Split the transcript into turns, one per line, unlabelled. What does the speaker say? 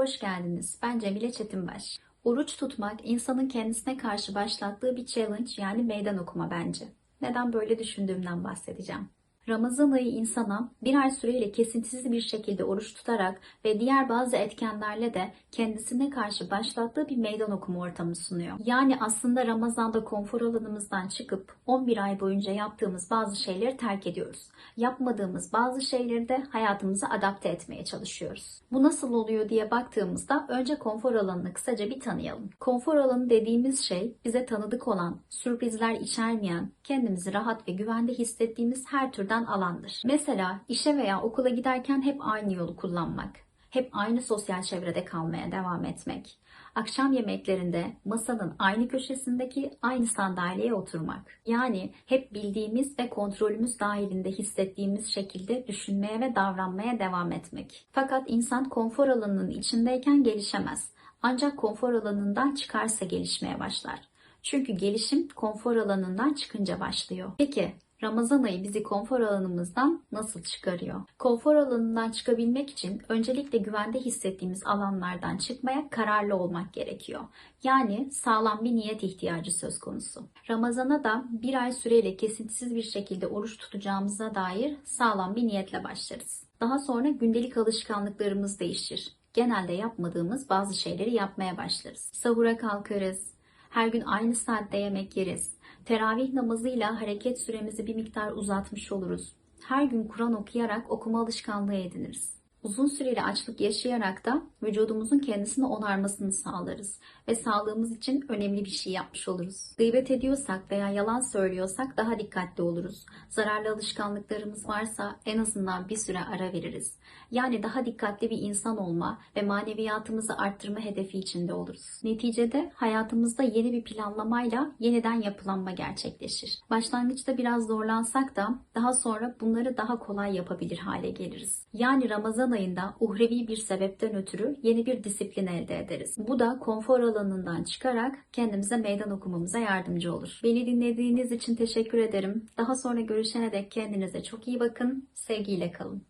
Hoş geldiniz. Ben Cemile Çetinbaş. Oruç tutmak insanın kendisine karşı başlattığı bir challenge yani meydan okuma bence. Neden böyle düşündüğümden bahsedeceğim. Ramazan ayı insana bir ay süreyle kesintisiz bir şekilde oruç tutarak ve diğer bazı etkenlerle de kendisine karşı başlattığı bir meydan okuma ortamı sunuyor. Yani aslında Ramazan'da konfor alanımızdan çıkıp 11 ay boyunca yaptığımız bazı şeyleri terk ediyoruz. Yapmadığımız bazı şeyleri de hayatımıza adapte etmeye çalışıyoruz. Bu nasıl oluyor diye baktığımızda önce konfor alanını kısaca bir tanıyalım. Konfor alanı dediğimiz şey bize tanıdık olan, sürprizler içermeyen, kendimizi rahat ve güvende hissettiğimiz her türden alandır. Mesela işe veya okula giderken hep aynı yolu kullanmak, hep aynı sosyal çevrede kalmaya devam etmek, akşam yemeklerinde masanın aynı köşesindeki aynı sandalyeye oturmak. Yani hep bildiğimiz ve kontrolümüz dahilinde hissettiğimiz şekilde düşünmeye ve davranmaya devam etmek. Fakat insan konfor alanının içindeyken gelişemez. Ancak konfor alanından çıkarsa gelişmeye başlar. Çünkü gelişim konfor alanından çıkınca başlıyor. Peki Ramazan ayı bizi konfor alanımızdan nasıl çıkarıyor? Konfor alanından çıkabilmek için öncelikle güvende hissettiğimiz alanlardan çıkmaya kararlı olmak gerekiyor. Yani sağlam bir niyet ihtiyacı söz konusu. Ramazana da bir ay süreyle kesintisiz bir şekilde oruç tutacağımıza dair sağlam bir niyetle başlarız. Daha sonra gündelik alışkanlıklarımız değişir. Genelde yapmadığımız bazı şeyleri yapmaya başlarız. Sahura kalkarız, her gün aynı saatte yemek yeriz. Teravih namazıyla hareket süremizi bir miktar uzatmış oluruz. Her gün Kur'an okuyarak okuma alışkanlığı ediniriz. Uzun süreli açlık yaşayarak da vücudumuzun kendisini onarmasını sağlarız ve sağlığımız için önemli bir şey yapmış oluruz. Gıybet ediyorsak veya yalan söylüyorsak daha dikkatli oluruz. Zararlı alışkanlıklarımız varsa en azından bir süre ara veririz. Yani daha dikkatli bir insan olma ve maneviyatımızı arttırma hedefi içinde oluruz. Neticede hayatımızda yeni bir planlamayla yeniden yapılanma gerçekleşir. Başlangıçta biraz zorlansak da daha sonra bunları daha kolay yapabilir hale geliriz. Yani Ramazan ayında uhrevi bir sebepten ötürü yeni bir disiplin elde ederiz. Bu da konfor alanından çıkarak kendimize meydan okumamıza yardımcı olur. Beni dinlediğiniz için teşekkür ederim. Daha sonra görüşene dek kendinize çok iyi bakın. Sevgiyle kalın.